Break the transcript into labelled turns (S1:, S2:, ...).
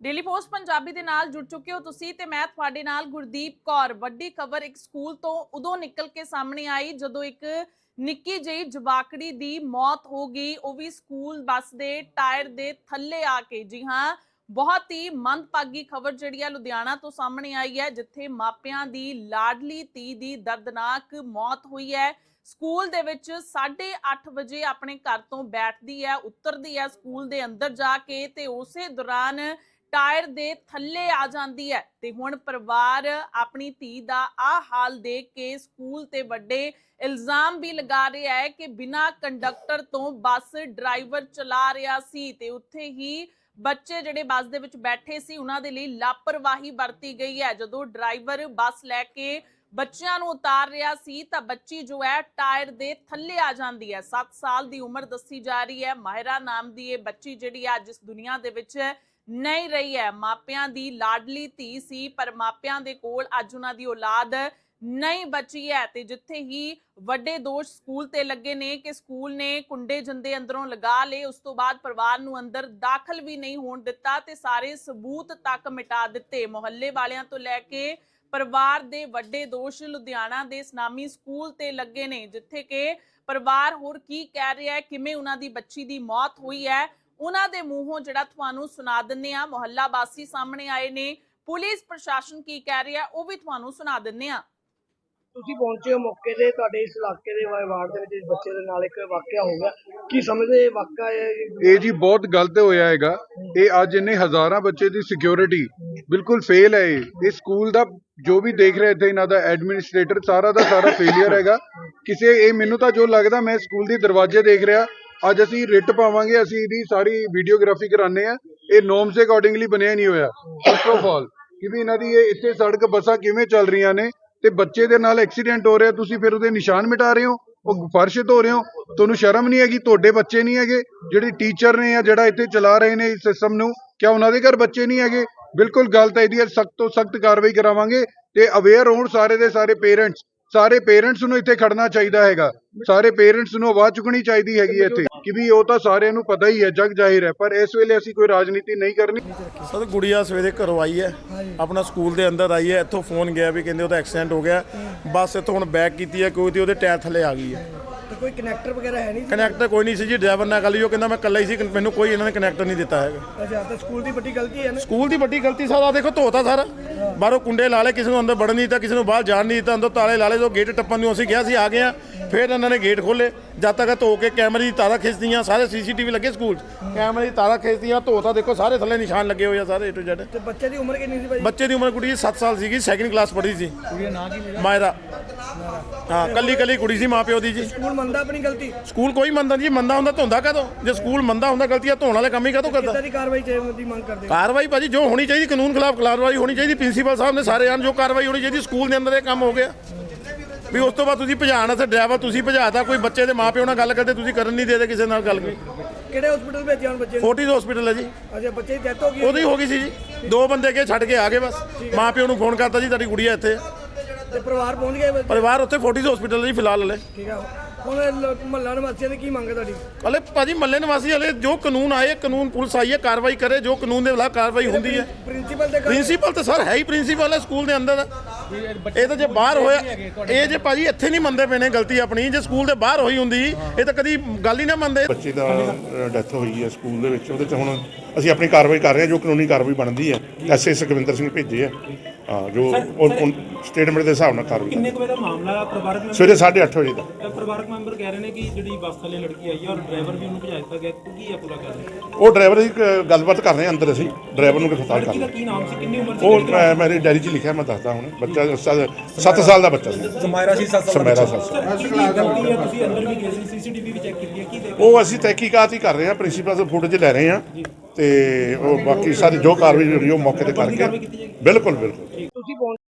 S1: Daily post Punjabi ਦੇ ਨਾਲ ਜੁੜ ਚੁੱਕੇ ਹੋ ਤੁਸੀਂ ਤੇ ਮੈਂ ਤੁਹਾਡੇ ਨਾਲ ਗੁਰਦੀਪ ਕੌਰ। ਵੱਡੀ ਖਬਰ ਇੱਕ ਸਕੂਲ ਤੋਂ ਉਦੋਂ ਨਿਕਲ ਕੇ ਸਾਹਮਣੇ ਆਈ ਜਦੋਂ ਇੱਕ ਨਿੱਕੀ ਜਿਹੀ ਜਵਾਕੜੀ ਦੀ ਮੌਤ ਹੋ ਗਈ। ਉਹ ਵੀ ਸਕੂਲ ਬੱਸ ਦੇ ਟਾਇਰ ਦੇ ਥੱਲੇ ਆ ਕੇ। ਜੀ ਹਾਂ, ਬਹੁਤ ਹੀ ਮੰਦਭਾਗੀ ਖਬਰ ਜਿਹੜੀ ਹੈ ਲੁਧਿਆਣਾ ਤੋਂ ਸਾਹਮਣੇ ਆਈ ਹੈ, ਜਿੱਥੇ ਮਾਪਿਆਂ ਦੀ ਲਾਡਲੀ ਧੀ ਦੀ ਦਰਦਨਾਕ ਮੌਤ ਹੋਈ ਹੈ। ਸਕੂਲ ਦੇ ਵਿੱਚ 8:30 ਵਜੇ ਆਪਣੇ ਘਰ ਤੋਂ ਬੈਠਦੀ ਹੈ, ਉਤਰਦੀ ਹੈ ਸਕੂਲ ਦੇ ਅੰਦਰ ਜਾ ਕੇ ਤੇ ਉਸੇ ਦੌਰਾਨ ਟਾਇਰ ਦੇ ਥੱਲੇ ਆ ਜਾਂਦੀ ਹੈ। ਤੇ ਹੁਣ ਪਰਿਵਾਰ ਆਪਣੀ ਧੀ ਦਾ ਆ ਹਾਲ ਦੇਖ ਕੇ ਸਕੂਲ ਤੇ ਵੱਡੇ ਇਲਜ਼ਾਮ ਵੀ ਲਗਾ ਰਿਹਾ ਹੈ ਕਿ ਬਿਨਾਂ ਕੰਡਕਟਰ ਤੋਂ ਬੱਸ ਡਰਾਈਵਰ ਚਲਾ ਰਿਹਾ ਸੀ ਤੇ ਉੱਥੇ ਹੀ ਬੱਚੇ ਜਿਹੜੇ ਬੱਸ ਦੇ ਵਿੱਚ ਬੈਠੇ ਸੀ, ਉਹਨਾਂ ਦੇ ਲਈ ਲਾਪਰਵਾਹੀ ਵਰਤੀ ਗਈ ਹੈ। ਜਦੋਂ ਡਰਾਈਵਰ ਬੱਸ ਲੈ ਕੇ ਬੱਚਿਆਂ ਨੂੰ ਉਤਾਰ ਰਿਹਾ ਸੀ ਤਾਂ ਬੱਚੀ ਜੋ ਹੈ ਟਾਇਰ ਦੇ ਥੱਲੇ ਆ ਜਾਂਦੀ ਹੈ। 7 ਸਾਲ ਦੀ ਉਮਰ ਦੱਸੀ ਜਾ ਰਹੀ ਹੈ। ਮਾਹਿਰਾ ਨਾਮ ਦੀ ਇਹ ਬੱਚੀ ਜਿਹੜੀ ਹੈ ਅੱਜ ਇਸ ਦੁਨੀਆ ਦੇ ਵਿੱਚ ਨਹੀਂ ਰਹੀ ਹੈ। ਮਾਪਿਆਂ ਦੀ ਲਾਡਲੀ ਧੀ ਸੀ, ਪਰ ਮਾਪਿਆਂ ਦੇ ਕੋਲ ਅੱਜ ਉਹਨਾਂ ਦੀ ਔਲਾਦ ਨਹੀਂ ਬਚੀ ਹੈ ਤੇ ਜਿੱਥੇ ਹੀ ਵੱਡੇ ਦੋਸ਼ ਸਕੂਲ ਤੇ ਲੱਗੇ ਨੇ ਕਿ ਸਕੂਲ ਨੇ ਕੁੰਡੇ ਜੰਦੇ ਅੰਦਰੋਂ ਲਗਾ ਲਏ, ਉਸ ਤੋਂ ਬਾਅਦ ਪਰਿਵਾਰ ਨੂੰ ਅੰਦਰ ਦਾਖਲ ਵੀ ਨਹੀਂ ਹੋਣ ਦਿੱਤਾ ਤੇ ਸਾਰੇ ਸਬੂਤ ਤੱਕ ਮਿਟਾ ਦਿੱਤੇ। ਮੁਹੱਲੇ ਵਾਲਿਆਂ ਤੋਂ ਲੈ ਕੇ ਪਰਿਵਾਰ ਦੇ ਵੱਡੇ ਦੋਸ਼ ਲੁਧਿਆਣਾ ਦੇ ਇਸਲਾਮੀ ਸਕੂਲ ਤੇ ਲੱਗੇ ਨੇ, ਜਿੱਥੇ ਕਿ ਪਰਿਵਾਰ ਹੋਰ ਕੀ ਕਹਿ ਰਿਹਾ ਹੈ, ਕਿਵੇਂ ਉਹਨਾਂ ਦੀ ਬੱਚੀ ਦੀ ਮੌਤ ਹੋਈ ਹੈ ਉਹਨਾਂ ਦੇ ਮੂੰਹੋਂ ਜਿਹੜਾ ਤੁਹਾਨੂੰ ਸੁਣਾ ਦਿੰਨੇ ਆ ਮੁਹੱਲਾ ਵਾਸੀ ਸਾਹਮਣੇ ਆਏ ਨੇ। ਪੁਲਿਸ ਪ੍ਰਸ਼ਾਸਨ ਕੀ ਕਹਿ ਰਿਹਾ ਉਹ ਵੀ ਤੁਹਾਨੂੰ ਸੁਣਾ ਦਿੰਨੇ ਆ
S2: ਤੁਸੀਂ ਪਹੁੰਚੇ ਹੋ ਮੌਕੇ ਤੇ ਤੁਹਾਡੇ ਇਸ ਇਲਾਕੇ ਦੇ ਵਾ- ਵਾਰਡ ਦੇ ਵਿੱਚ ਇਸ ਬੱਚੇ ਦੇ ਨਾਲ ਇੱਕ ਵਾਕਿਆ ਹੋ ਗਿਆ। ਕੀ ਸਮਝਦੇ ਇਹ ਵਾਕਿਆ ਹੈ?
S3: ਇਹ ਜੀ ਬਹੁਤ ਗਲਤ ਹੋਇਆ ਹੈਗਾ। ਇਹ ਅੱਜ ਇਹਨੇ ਹਜ਼ਾਰਾਂ ਬੱਚੇ ਦੀ ਸਿਕਿਉਰਿਟੀ ਬਿਲਕੁਲ ਫੇਲ ਹੈ ਇਹ। ਇਹ ਸਕੂਲ ਦਾ ਜੋ ਵੀ ਦੇਖ ਰਿਹਾ ਇੱਥੇ ਇਹਨਾਂ ਦਾ ਐਡਮਿਨਿਸਟ੍ਰੇਟਰ ਸਾਰਾ ਦਾ ਸਾਰਾ ਫੇਲਿਅਰ ਹੈਗਾ। ਕਿਸੇ ਇਹ ਮੈਨੂੰ ਤਾਂ ਜੋ ਲੱਗਦਾ ਮੈਂ ਸਕੂਲ ਦੀ ਦਰਵਾਜ਼ੇ ਦੇਖ ਰਿਹਾ। ਅੱਜ ਅਸੀਂ ਰਿਟ ਪਾਵਾਂਗੇ, ਅਸੀਂ ਇਹਦੀ ਸਾਰੀ ਵੀਡੀਓਗ੍ਰਾਫੀ ਕਰਾਣੇ ਆ ਇਹ ਨੋਰਮਸ ਦੇ ਅਕੋਰਡਿੰਗਲੀ ਬਣਿਆ ਨਹੀਂ ਹੋਇਆ। ਫਸਟ ਆਫ ਆਲ ਕਿ ਵੀ ਇਹਨਾਂ ਦੀ ਇਹ ਇੱਥੇ ਸੜਕ ਬੱਸਾਂ ਕਿਵੇਂ ਚੱਲ ਰਹੀਆਂ ਨੇ ਤੇ ਬੱਚੇ ਦੇ ਨਾਲ ਐਕਸੀਡੈਂਟ ਹੋ ਰਿਹਾ, ਤੁਸੀਂ ਫਿਰ ਉਹਦੇ ਨਿਸ਼ਾਨ ਮਿਟਾ ਰਹੇ ਹੋ, ਉਹ ਫਰਸ਼ ਧੋ ਰਹੇ ਹੋ। ਤੁਹਾਨੂੰ ਸ਼ਰਮ ਨਹੀਂ ਹੈਗੀ? ਤੁਹਾਡੇ ਬੱਚੇ ਨਹੀਂ ਹੈਗੇ? ਜਿਹੜੇ ਟੀਚਰ ਨੇ ਜਾਂ ਜਿਹੜਾ ਇੱਥੇ ਚਲਾ ਰਹੇ ਨੇ ਇਸ ਸਿਸਟਮ ਨੂੰ, ਕਿਆ ਉਹਨਾਂ ਦੇ ਘਰ ਬੱਚੇ ਨਹੀਂ ਹੈਗੇ? ਬਿਲਕੁਲ ਗਲਤ ਹੈ ਇਹਦੀ ਸਖਤ ਤੋਂ ਸਖਤ ਕਾਰਵਾਈ ਕਰਾਵਾਂਗੇ ਤੇ ਅਵੇਅਰ ਹੋਣ ਸਾਰੇ ਦੇ ਸਾਰੇ ਪੇਰੈਂਟਸ ਸਾਰੇ ਪੇਰੈਂਟਸ ਨੂੰ ਇੱਥੇ ਖੜਨਾ ਚਾਹੀਦਾ ਹੈਗਾ। ਸਾਰੇ ਪੇਰੈਂਟਸ ਨੂੰ ਆਵਾਜ਼ ਚੁੱਕਣੀ ਚਾਹੀਦੀ ਹੈਗੀ ਇੱਥੇ। ਕਿ ਵੀ ਉਹ ਤਾਂ ਸਾਰਿਆਂ ਨੂੰ ਪਤਾ ਹੀ ਹੈ ਜਗ ਜ਼ਾਹਿਰ ਹੈ। ਪਰ ਇਸ ਵੇਲੇ ਅਸੀਂ ਕੋਈ ਰਾਜਨੀਤੀ ਨਹੀਂ ਕਰਨੀ।
S4: ਸਰ ਗੁੜੀਆ ਸਵੇਰੇ ਘਰੋਂ ਆਈ ਹੈ। ਆਪਣਾ ਸਕੂਲ ਦੇ ਅੰਦਰ ਆਈ ਹੈ। ਇੱਥੋਂ ਫੋਨ ਗਿਆ ਵੀ ਕਹਿੰਦੇ ਉਹਦਾ ਐਕਸੀਡੈਂਟ ਹੋ ਗਿਆ। ਬੱਸ ਇੱਥੋਂ ਹੁਣ ਬੈਕ ਕੀਤੀ ਹੈ ਕੋਈ ਤੇ ਉਹਦੇ ਟਾਇਰ ਥੱਲੇ ਆ ਗਈ ਹੈ।
S2: ਕੋਈ ਕਨੈਕਟਰ ਵਗੈਰਾ ਹੈ ਨਹੀਂ ਜੀ?
S4: ਕਨੈਕਟਰ ਕੋਈ ਨਹੀਂ ਸੀ ਜੀ ਡਰਾਈਵਰ ਨਾਲ ਗੱਲ ਹੀ ਉਹ ਕਹਿੰਦਾ ਮੈਂ ਇਕੱਲਾ ਹੀ ਸੀ ਮੈਨੂੰ ਕੋਈ ਇਹਨਾਂ ਨੇ ਕਨੈਕਟਰ ਨਹੀਂ ਦਿੱਤਾ ਹੈਗਾ।
S2: ਅੱਛਾ ਤਾਂ ਸਕੂਲ ਦੀ ਵੱਡੀ ਗਲਤੀ ਹੈ ਨਾ?
S4: ਸਕੂਲ ਦੀ ਵੱਡੀ ਗਲਤੀ ਸਾਰਾ ਦੇਖੋ ਧੋਤਾ ਸਾਰਾ। ਬਾਹਰੋਂ ਕੁੰਡੇ ਲਾ ਲਏ ਕਿਸੇ ਨੂੰ ਅੰਦਰ ਵੜਨ ਨਹੀਂ ਦਿੱਤਾ ਕਿਸੇ ਨੂੰ ਬਾਹਰ ਜਾਣ ਨਹੀਂ ਦਿੱਤਾ ਅੰਦਰ ਤਾਲੇ ਲਾ ਲਏ ਜੋ ਗੇਟ ਟੱਪਣ ਨੂੰ ਅਸੀਂ ਕਿਹਾ ਸੀ ਆ ਗਏ ਆ ਫਿਰ ਇਹਨਾਂ ਨੇ ਗੇਟ ਖੋਲੇ ਜਦ ਤੱਕ ਧੋ ਕੇ ਕੈਮਰੇ ਦੀ ਤਾਰਾਂ ਖਿੱਚਦੀਆਂ ਸਾਰੇ ਸੀਸੀਟੀਵੀ ਲੱਗੇ ਸਕੂਲ 'ਚ। ਕੈਮਰੇ ਦੀ ਤਾਰਾਂ ਖਿੱਚਦੀਆਂ ਧੋਤਾ ਦੇਖੋ ਸਾਰੇ ਥੱਲੇ ਨਿਸ਼ਾਨ ਲੱਗੇ ਹੋਏ ਆ ਸਾਰੇ ਏ ਟੂ ਜ਼ੈਡ
S2: ਤੇ ਬੱਚੇ ਦੀ ਉਮਰ ਕਿੰਨੀ ਸੀ ਭਾਈ?
S4: ਬੱਚੇ ਦੀ ਉਮਰ ਕੁੜੀ 7 ਸਾਲ ਸੀਗੀ ਸੈਕਿੰਡ ਕਲਾਸ ਪੜ੍ਹਦੀ ਸੀ। ਕੁੜੀ ਦਾ ਨਾਂ ਕੀ ਮਾਇਰਾ। ਹਾਂ ਕੱਲੀ ਕੱਲੀ ਕੁੜੀ ਸੀ ਮਾਪਿਓ ਦੀ ਜੀ।
S2: ਸਕੂਲ ਮੰਨਦਾ ਆਪਣੀ ਗਲਤੀ?
S4: ਸਕੂਲ ਕੋਈ ਮੰਨਦਾ ਜੀ ਮੰਨਦਾ ਹੁੰਦਾ ਧੋਂਦਾ ਕਦੋਂ? ਜੇ ਸਕੂਲ ਮੰਨਦਾ ਹੁੰਦਾ ਗਲਤੀਆਂ ਧੋਣ ਵਾਲੇ ਕੰਮ ਹੀ ਕਦੋਂ ਕਰਦਾ?
S2: ਕਿੱਦਾਂ ਦੀ ਕਾਰਵਾਈ ਚਾਹੀਦੀ ਦੀ ਮੰਗ ਕਰਦੇ?
S4: ਕਾਰਵਾਈ ਭਾਜੀ ਜੋ ਹੋਣੀ ਚਾਹੀਦੀ ਕਾਨੂੰਨ ਖਿਲਾਫ ਕਾਰਵਾਈ ਹੋਣੀ ਚਾਹੀਦੀ ਪ੍ਰਿੰਸੀਪਲ ਸਾਹਿਬ ਨੇ ਸਾਰੇ ਜੋ ਕਾਰਵਾਈ ਹੋਣੀ ਚਾਹੀਦੀ ਸਕੂਲ ਦੇ ਅੰਦਰ ਇਹ ਕੰਮ ਹੋ ਗਿਆ। ਵੀ ਉਸ ਤੋਂ ਬਾਅਦ ਤੁਸੀਂ ਭਜਾਣਾ ਤੇ ਡਰਾਈਵਰ ਤੁਸੀਂ ਭਜਾਤਾ ਕੋਈ ਬੱਚੇ ਦੇ ਮਾਪਿਓ ਨਾਲ ਗੱਲ ਕਰਦੇ ਤੁਸੀਂ ਕਰਨ ਨਹੀਂ ਦੇਦੇ ਕਿਸੇ ਨਾਲ ਗੱਲ ਕੋਈ
S2: ਕਿਹੜੇ ਹਸਪੀਟਲ ਭੇਜਿਆ ਹੁਣ ਬੱਚੇ ਨੂੰ?
S4: ਹਸਪੀਟਲ ਹੈ ਜੀ।
S2: ਅੱਛਾ ਬੱਚੇ ਦੀ ਡੈਥ ਹੋ ਗਈ ਹੈ
S4: ਉਹਦੀ ਹੋ ਗਈ ਸੀ ਜੀ। ਦੋ ਬੰਦੇ ਕੇ ਛੱਡ ਕੇ ਆ ਗਏ ਬਸ। ਮਾਪਿਓ ਨੂੰ ਫੋਨ ਕਰਤਾ ਜੀ ਤੁਹਾਡੀ ਗੁੜੀਆ ਇੱਥੇ
S2: ਤੇ ਪਰਿਵਾਰ ਪਹੁੰਚ ਬੱਚੇ?
S4: ਪਰਿਵਾਰ ਉੱਥੇ ਫੋਰਟਿਸ ਹਸਪੀਟਲ ਜੀ ਫਿਲਹਾਲ ਹਲੇ।
S2: ਠੀਕ ਆ ਹੁਣ ਮਹੱਲਾ ਨਿਵਾਸੀਆਂ ਦੀ ਕੀ ਮੰਗ ਹੈ ਤੁਹਾਡੀ?
S4: ਹਲੇ ਭਾਜੀ ਮੱਲੇ ਨਿਵਾਸੀ ਹਲੇ ਜੋ ਕਾਨੂੰਨ ਆਏ ਕਾਨੂੰਨ ਪੁਲਿਸ ਆਈ ਹੈ ਕਾਰਵਾਈ ਕਰੇ ਜੋ ਕਾਨੂੰਨ ਦੇ ਖਿਲਾਫ ਕਾਰਵਾਈ ਹੁੰਦੀ ਹੈ।
S2: ਪ੍ਰਿੰਸੀਪਲ ਦੇ ਘਰ-
S4: ਪ੍ਰਿੰਸੀਪਲ ਤਾਂ ਸਰ ਹੈ ਹੀ ਪ੍ਰਿੰਸੀਪਲ ਹੈ ਸਕੂਲ ਦੇ ਅੰਦਰ। ਇਹ ਤਾਂ ਜੇ ਬਾਹਰ ਹੋਇਆ ਇਹ ਜੇ ਭਾਜੀ ਇੱਥੇ ਨਹੀਂ ਮੰਨਦੇ ਪਏ ਨੇ ਗਲਤੀ ਆਪਣੀ ਜੇ ਸਕੂਲ ਦੇ ਬਾਹਰ ਹੋਈ ਹੁੰਦੀ ਇਹ ਤਾਂ ਕਦੀ ਗੱਲ ਹੀ ਨਾ ਮੰਨਦੇ।
S5: ਬੱਚੇ ਦਾ ਡੈਥ ਹੋਈ ਹੈ ਸਕੂਲ ਦੇ ਵਿੱਚ ਉਹਦੇ 'ਚ ਹੁਣ ਅਸੀਂ ਆਪਣੀ ਕਾਰਵਾਈ ਕਰ ਰਹੇ ਹਾਂ ਜੋ ਕਾਨੂੰਨੀ ਕਾਰਵਾਈ ਬਣਦੀ ਹੈ। ਐਸਏ ਸੁਖਵਿੰਦਰ ਸਿੰਘ ਭੇਜੇ ਆ। ਹਾਂ ਜੋ ਸਟੇਟਮੈਂਟ ਦੇ ਹਿਸਾਬ ਨਾਲ ਕਾਰਵਾਈ
S6: ਕਿੰਨੇ ਕੁ ਵਜੇ ਦਾ ਮਾਮਲਾ ਹੈ? ਪਰਿਵਾਰਕ ਮੈਂਬਰ
S5: ਸਵੇਰੇ 8:30 ਵਜੇ ਦਾ।
S6: ਪਰਿਵਾਰਕ ਮੈਂਬਰ ਕਹਿ ਰਹੇ ਨੇ ਕਿ ਜਿਹੜੀ ਬੱਸ ਥੱਲੇ ਲੜਕੀ ਆਈ ਹੈ ਔਰ ਡਰਾਈਵਰ ਵੀ ਉਹਨੂੰ ਭਜਾ ਦਿੱਤਾ ਗਿਆ। ਕੀ ਹੈ ਪੂਰਾ ਗੱਲ
S5: ਉਹ ਡਰਾਈਵਰ ਦੀ ਗੱਲਬਾਤ ਕਰ ਰਹੇ ਹਾਂ ਅੰਦਰ ਅਸੀਂ। ਡਰਾਈਵਰ ਨੂੰ ਗ੍ਰਿਫਤਾਰ ਕਰ
S6: ਲੜਕੀ ਦਾ
S5: ਲਿਆ
S6: ਕੀ ਨਾਮ ਸੀ? ਕਿੰਨੀ ਉਮਰ ਸੀ
S5: ਉਹ ਮੈਂ- ਮੇਰੇ ਡਾਇਰੀ 'ਚ ਲਿਖਿਆ ਮੈਂ ਦੱਸਦਾ ਹੁਣ। ਬੱਚਾ 7 ਸਾਲ ਦਾ ਬੱਚਾ ਸੀ।
S7: ਸਮਾਇਰਾ ਸੀ ਸੱਤ
S5: ਸਮੈਰਾ ਸੱਤ ਸਾਲ
S6: ਹੈ? ਤੁਸੀਂ ਅੰਦਰ ਵੀ ਗਏ ਸੀ ਸੀਸੀਟੀਵੀ ਵੀ ਚੈੱਕ ਕੀਤੀ ਹੈ ਕੀ ਦੇਖ
S5: ਉਹ ਅਸੀਂ ਤਹਿਕੀਕਾਤ ਹੀ ਕਰ ਰਹੇ ਹਾਂ ਪ੍ਰਿੰਸੀਪਲ ਤੋਂ ਫੁਟੇਜ ਲੈ ਰਹੇ ਹਾਂ। ਤੇ ਉਹ ਬਾਕੀ ਸਾਰੀ ਜੋ ਕਾਰਵਾਈ ਹੋਈ ਉਹ ਮੌਕੇ ਤੇ ਕਰਕੇ। ਬਿਲਕੁਲ ਬਿਲਕੁਲ।
S2: ਤੁਸੀਂ ਪਹੁੰਚ